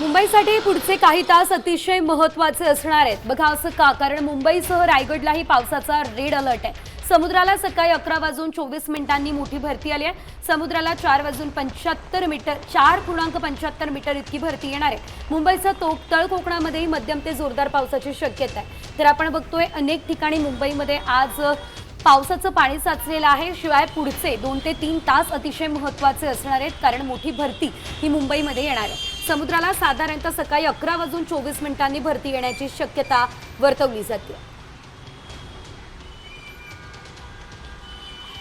मुंबईसाठी पुढचे काही तास अतिशय महत्त्वाचे असणार आहेत. बघा असं का? कारण मुंबईसह रायगडलाही पावसाचा रेड अलर्ट आहे. समुद्राला सकाळी अकरा वाजून चोवीस मिनिटांनी मोठी भरती आली आहे. समुद्राला चार वाजून पंच्याहत्तर मीटर चार पूर्णांक पंच्याहत्तर मीटर इतकी भरती येणार आहे. मुंबईचा तो तळ कोकणामध्येही मध्यम ते जोरदार पावसाची शक्यता आहे. तर आपण बघतोय अनेक ठिकाणी मुंबईमध्ये आज पावसाचं पाणी साचलेलं आहे. शिवाय पुढचे दोन ते तीन तास अतिशय महत्त्वाचे असणार आहेत. कारण मोठी भरती ही मुंबईमध्ये येणार आहे. समुद्राला साधारणतः सकाळी अकरा वाजून चोवीस मिनिटांनी भरती येण्याची शक्यता वर्तवली जाते.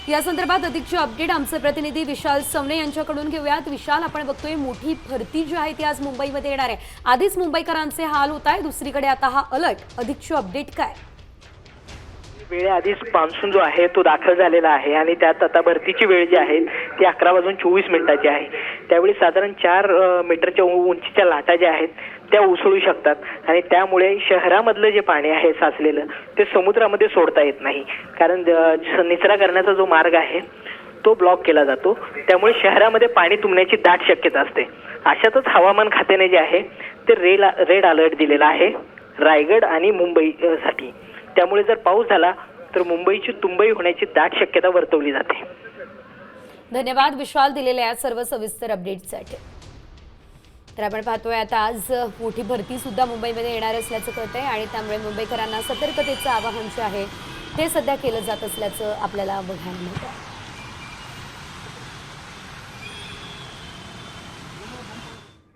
या संदर्भात अधिकची अपडेट आमचे प्रतिनिधी विशाल सवणे यांच्याकडून घेऊयात. विशाल आपण बघतोय मोठी भरती जी आहे ती आज मुंबईमध्ये येणार आहे. आधीच मुंबईकरांचे हाल होत आहे. दुसरीकडे आता हा अलर्ट. अधिकची अपडेट काय? वेळेआधीच मान्सून जो आहे तो दाखल झालेला आहे आणि त्यात आता भरतीची वेळ जी आहे ती अकरा वाजून चोवीस मिनिटाची आहे. त्यावेळी साधारण चार मीटरच्या उ- उंचीच्या लाटा ज्या आहेत त्या उसळू शकतात. आणि त्यामुळे शहरामधलं जे पाणी आहे साचलेलं ते समुद्रामध्ये सोडता येत नाही. कारण ज- निचरा करण्याचा जो मार्ग आहे तो ब्लॉक केला जातो. त्यामुळे शहरामध्ये पाणी तुंबण्याची दाट शक्यता असते. अशातच हवामान खात्याने जे आहे ते रेल रेड अलर्ट दिलेला आहे रायगड आणि मुंबई साठी. त्यामुळे जर पाऊस झाला तर मुंबईची तुंबई होण्याची दाट शक्यता वर्तवली जाते. धन्यवाद विशाल दिलेल्या या सर्व सविस्तर अपडेटसाठी तर आपण पाहतोय आता आज मोठी भरती सुद्धा मुंबईमध्ये येणार असल्याचं कळतंय आणि त्यामुळे मुंबईकरांना सतर्कतेचं आवाहन जे आहे ते सध्या केलं जात असल्याचं आपल्याला बघायला मिळतं